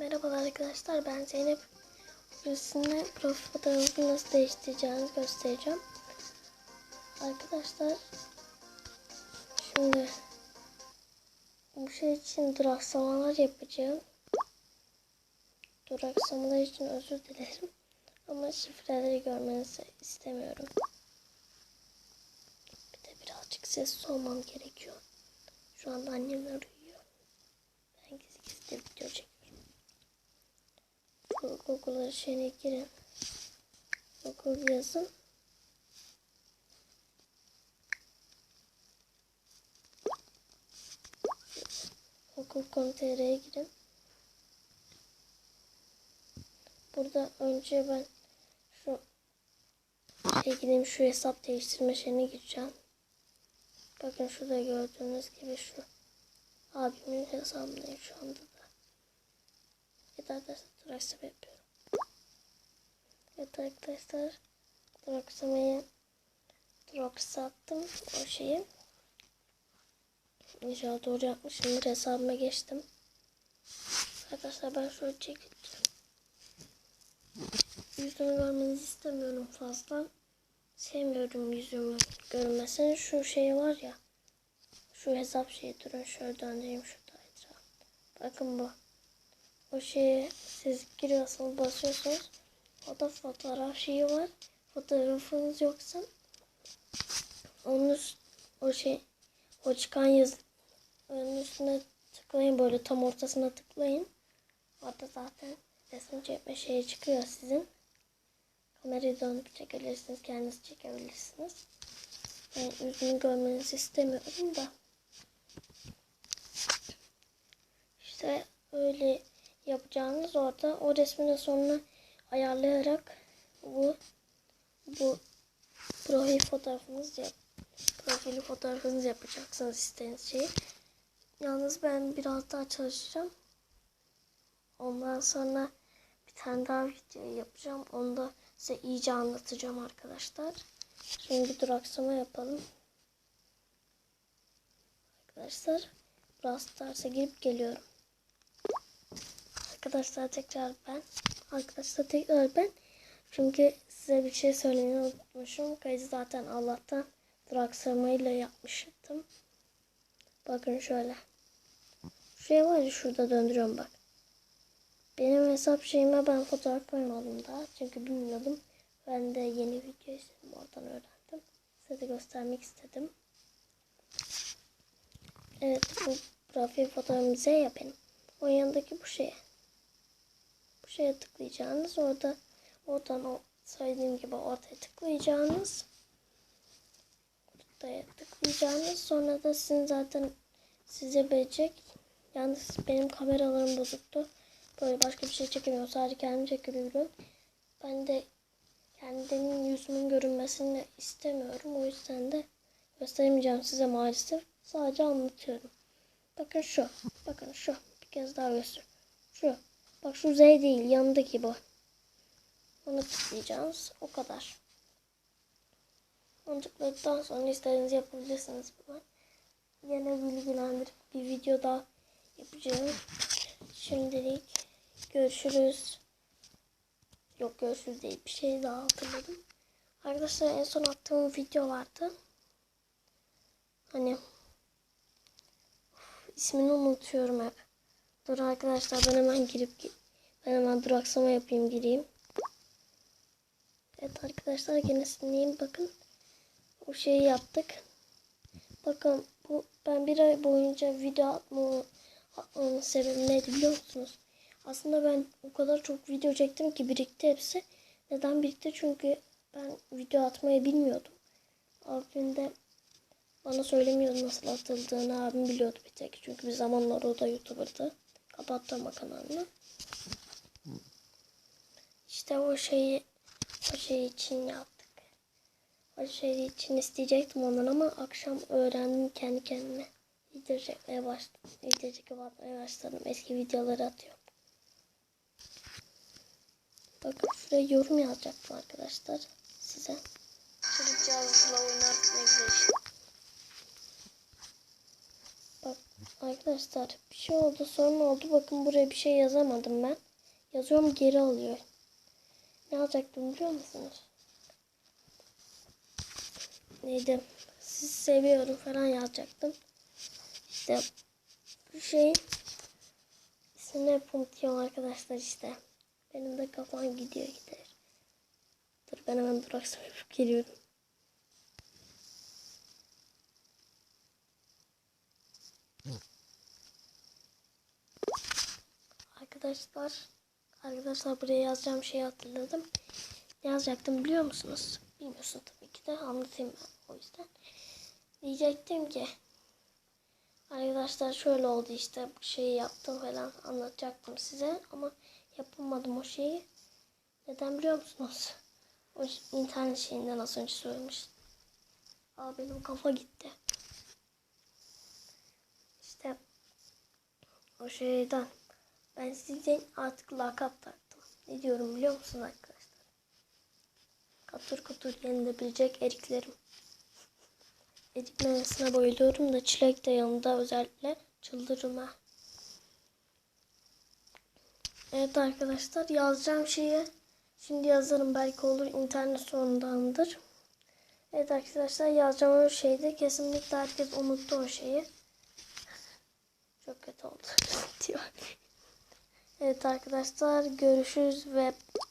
Merhabalar arkadaşlar ben Zeynep. Bugün sizinle profil fotoğrafını nasıl değiştireceğinizi göstereceğim. Arkadaşlar şimdi bu şey için duraksamalar yapacağım. Duraksamalar için özür dilerim. Ama şifreleri görmenizi istemiyorum. Bir de birazcık sessiz olmam gerekiyor. Şu anda annemler uyuyor. Ben gizli gizli video çekiyorum. Google'a şeyine girin. Google yazın. Google.com.tr'ye girin. Burada önce ben şu şey şu hesap değiştirme şeyine gireceğim. Bakın şurada gördüğünüz gibi şu abimin hesabındayım şu anda arkadaşlar duraksama yapıyorum. Evet arkadaşlar duraksamayı duraksattım o şeyi. İnşallah doğru yapmışımdır hesabıma geçtim. Arkadaşlar ben şöyle çekeceğim. Yüzümü görmenizi istemiyorum fazla. Sevmiyorum yüzümü görünmesini. Şu şey var ya. Şu hesap şeyi durun şöyle döndüreyim şurada etrafı. Bakın bu. O şeye siz giriyorsunuz basıyorsunuz. O da fotoğraf şeyi var. Fotoğrafınız yoksa onun o şey o çıkan yazı onun üstüne tıklayın böyle tam ortasına tıklayın. Orada zaten resim çekme şeyi çıkıyor sizin. Kamerayı dönüp çekebilirsiniz. Kendiniz çekebilirsiniz. Ben yüzünü görmenizi istemiyorum da. İşte öyle yapacağınız orada o resmin sonuna ayarlayarak bu bu profil fotoğrafınızı yap profil fotoğrafınızı yapacaksınız istediğiniz şeyi. Yalnız ben biraz daha çalışacağım. Ondan sonra bir tane daha video yapacağım. Onu da size iyice anlatacağım arkadaşlar. Şimdi bir duraksama yapalım. Arkadaşlar Brawl girip geliyorum. Arkadaşlar tekrar ben. Arkadaşlar tekrar ben. Çünkü size bir şey söylemeyi unutmuşum. Kaydı zaten Allah'tan duraksamayla yapmıştım. Bakın şöyle. Şuraya var ya şurada döndürüyorum bak. Benim hesap şeyime ben fotoğraf koymadım daha. Çünkü bilmiyordum. Ben de yeni video izledim. Oradan öğrendim. Size de göstermek istedim. Evet bu profil fotoğrafım Z ya. O yanındaki bu şeye. Şeye tıklayacağınız. Orada oradan o söylediğim gibi ortaya tıklayacağınız. Ortaya tıklayacağınız. Sonra da sizin zaten size verecek. Yalnız benim kameralarım bozuktu. Böyle başka bir şey çekemiyorum. Sadece kendimi çekebiliyorum. Ben de kendimin yüzümün görünmesini istemiyorum. O yüzden de gösteremeyeceğim size maalesef. Sadece anlatıyorum. Bakın şu. Bakın şu. Bir kez daha göster. Şu. Bak şu Z değil. Yanındaki bu. Onu tıklayacağız. O kadar. Onu sonra istediğinizi yapabilirsiniz. Ben yine bilgilendirip bir video daha yapacağım. Şimdilik görüşürüz. Yok görüşürüz değil. Bir şey daha hatırladım. Arkadaşlar en son attığım video vardı. Hani Uf, ismini unutuyorum hep. Dur arkadaşlar ben hemen girip ben hemen duraksama yapayım gireyim. Evet arkadaşlar gene sizinleyim bakın. O şeyi yaptık. Bakın bu ben bir ay boyunca video atmamı atmamın sebebi neydi biliyor musunuz? Aslında ben o kadar çok video çektim ki birikti hepsi. Neden birikti? Çünkü ben video atmayı bilmiyordum. Abim de bana söylemiyordu nasıl atıldığını. Abim biliyordu bir tek. Çünkü bir zamanlar o da YouTuber'dı. Kapattı ama kanalını. İşte o şeyi o şey için yaptık. O şey için isteyecektim ondan ama akşam öğrendim kendi kendime. Video çekmeye başladım. Video çekip başladım. Eski videoları atıyorum. Bakın şuraya yorum yazacaktım arkadaşlar size. Çocuk cihazla güzel işte. Bak Arkadaşlar bir şey oldu sorun oldu. Bakın buraya bir şey yazamadım ben. Yazıyorum geri alıyor. Ne alacaktım biliyor musunuz? Neydi? Sizi seviyorum falan yazacaktım. İşte bu şey hep unutuyorum arkadaşlar işte. Benim de kafam gidiyor gider. Dur ben hemen duraksayıp geliyorum. Arkadaşlar, arkadaşlar buraya yazacağım şeyi hatırladım. Ne yazacaktım biliyor musunuz? Bilmiyorsun tabii ki de anlatayım ben o yüzden. Diyecektim ki arkadaşlar şöyle oldu işte bu şeyi yaptım falan anlatacaktım size ama yapamadım o şeyi. Neden biliyor musunuz? O internet şeyinden az önce söylemiş. Aa benim kafa gitti. İşte o şeyden ben size artık lakap taktım. Ne diyorum biliyor musunuz arkadaşlar? Katır kutur yenilebilecek eriklerim. Erik meyvesine bayılıyorum da çilek de yanında özellikle çıldırırım. Evet arkadaşlar yazacağım şeyi şimdi yazarım belki olur internet sorundandır. Evet arkadaşlar yazacağım o şeyde kesinlikle herkes unuttu o şeyi. Çok kötü oldu. Evet arkadaşlar görüşürüz ve